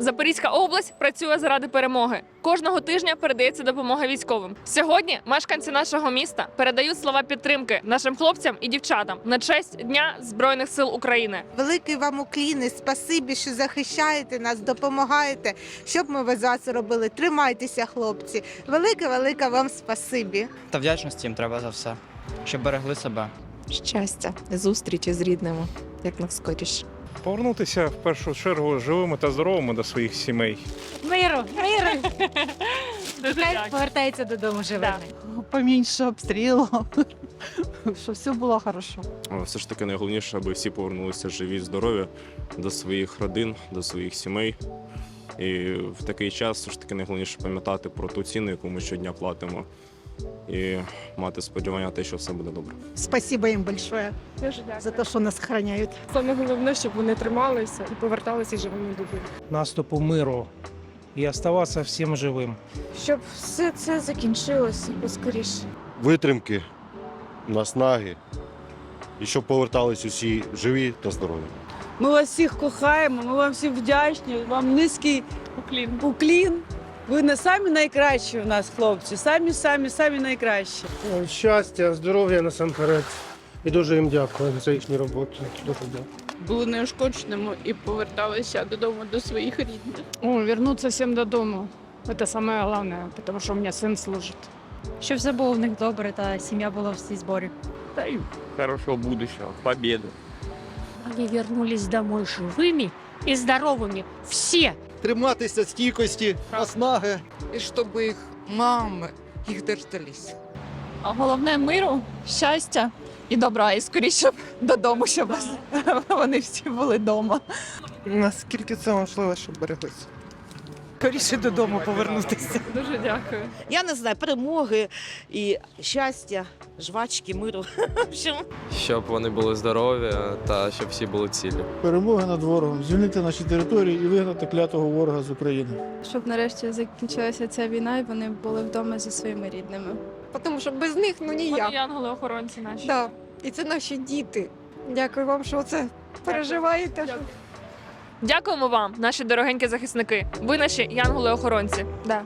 Запорізька область працює заради перемоги. Кожного тижня передається допомога військовим. Сьогодні мешканці нашого міста передають слова підтримки нашим хлопцям і дівчатам на честь Дня Збройних сил України. Великий вам уклін, спасибі, що захищаєте нас, допомагаєте. Щоб ми без вас робили? Тримайтеся, хлопці. Велике, велике вам спасибі. Та вдячності їм треба за все, щоб берегли себе. щастя, зустрічі з рідними, як навскоріше. Повернутися в першу чергу живими та здоровими до своїх сімей. Миру, миру. Хай повертається додому живими. поменьше обстрілів, щоб все було хорошо. Все ж таки найголовніше, аби всі повернулися живі, здорові до своїх родин, до своїх сімей. І в такий час все ж таки найголовніше пам'ятати про ту ціну, яку ми щодня платимо, і мати сподівання на те, що все буде добре. Спасибо їм большое Дуже дякую. за те, що нас охороняють. Саме головне, щоб вони трималися і поверталися живими додому. наступу миру і оставатися всім живим. Щоб все це закінчилося поскоріше. витримки, наснаги, і щоб повертались усі живі та здорові. Ми вас всіх кохаємо, ми вам всім вдячні. Вам низький Уклін. уклін. Ви не самі найкращі у нас, хлопці. Самі, самі, самі найкращі. Щастя, здоров'я насамперед. І дуже їм дякую за їхню роботу. Дуже дякую. Були неушкодженими і поверталися додому до своїх рідних. О, вернуться всім додому. Це саме головне, тому що у мене син служить. Щоб все було в них добре та сім'я була всі зборі. Та й хорошого будущого, побіди. Вони вернулись домой живими і здоровими. Всі. Триматися стійкості, наснаги. І щоб їх мами їх дождались. А головне миру, щастя і добра, і скоріше додому, щоб вони всі були вдома. Наскільки це можливо, щоб береглися? Скоріше додому повернутися. Дуже дякую. Я не знаю, перемоги і щастя, жвачки, миру. Щоб вони були здорові та щоб всі були цілі. Перемоги над ворогом, звільнити наші території і вигнати клятого ворога з України. Щоб нарешті закінчилася ця війна і вони були вдома зі своїми рідними. Тому що без них ну Вони ніяк. янголи-охоронці наші. Да. І це наші діти. Дякую вам, що це переживаєте. що- Дякуємо вам, наші дорогенькі захисники. Ви наші янголи-охоронці. Да.